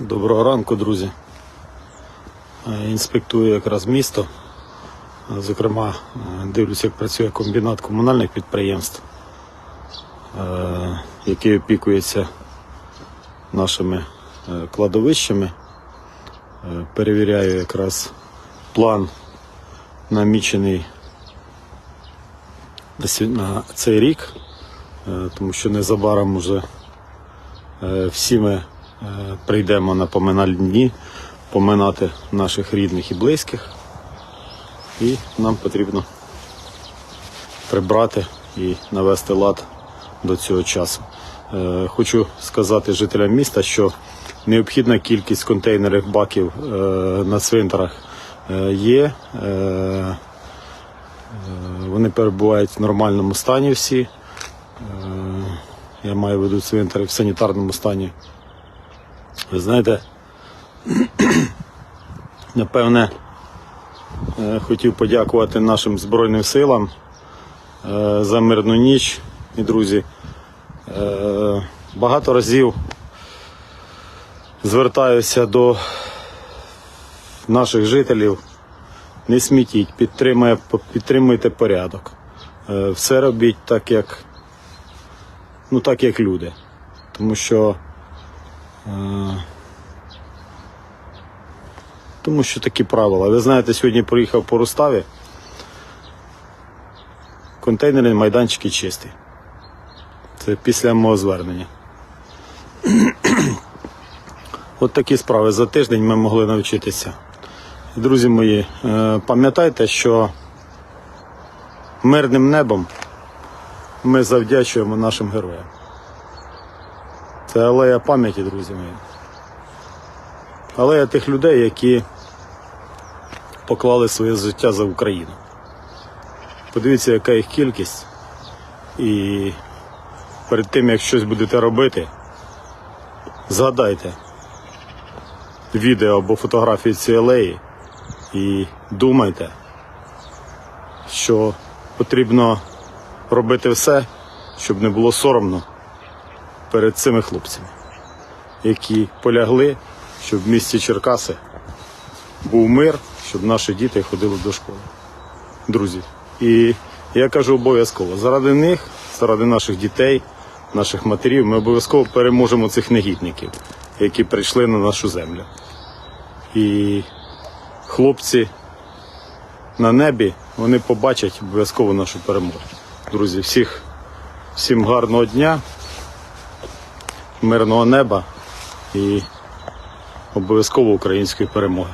Доброго ранку, друзі. Е, Інспектую якраз місто. Е, Зокрема, е, дивлюся, як працює комбінат комунальних підприємств, який опікується нашими кладовищами. Перевіряю якраз план намічений на цей рік, тому що незабаром уже Е, Всі ми прийдемо на поминальні дні поминати наших рідних і близьких. І нам потрібно прибрати і навести лад до цього часу. Е, Хочу сказати жителям міста, що необхідна кількість контейнерних баків е, на цвинтарах е, є. Е, е, Вони перебувають в нормальному стані всі. Я маю в виду цвинтари в санітарному стані. Ви знаєте, напевне, е, хотів подякувати нашим Збройним силам е, за мирну ніч. І, друзі, е, багато разів звертаюся до наших жителів. Не смітіть, підтримуйте порядок. Все робіть так, як ну так як люди. Тому що. Тому що такі правила. Ви знаєте, сьогодні проїхав по Руставі. Контейнерні майданчики чисті. Це після мого звернення. От такі справи за тиждень ми могли навчитися. Друзі мої, е, пам'ятайте, що мирним небом ми завдячуємо нашим героям. Це алея пам'яті, друзі мої. Алея тих людей, які поклали своє життя за Україну. Подивіться, яка їх кількість. І перед тим, як щось будете робити, згадайте відео або фотографії цієї алеї і думайте, що потрібно робити все, щоб не було соромно перед цими хлопцями, які полягли, щоб в місті Черкаси був мир, щоб наші діти ходили до школи. Друзі. І я кажу обов'язково, заради них, заради наших дітей, наших матерів, ми обов'язково переможемо цих негідників, які прийшли на нашу землю. І хлопці на небі, вони побачать обов'язково нашу перемогу. Друзі, всіх, всім гарного дня, мирного неба і обов'язково української перемоги.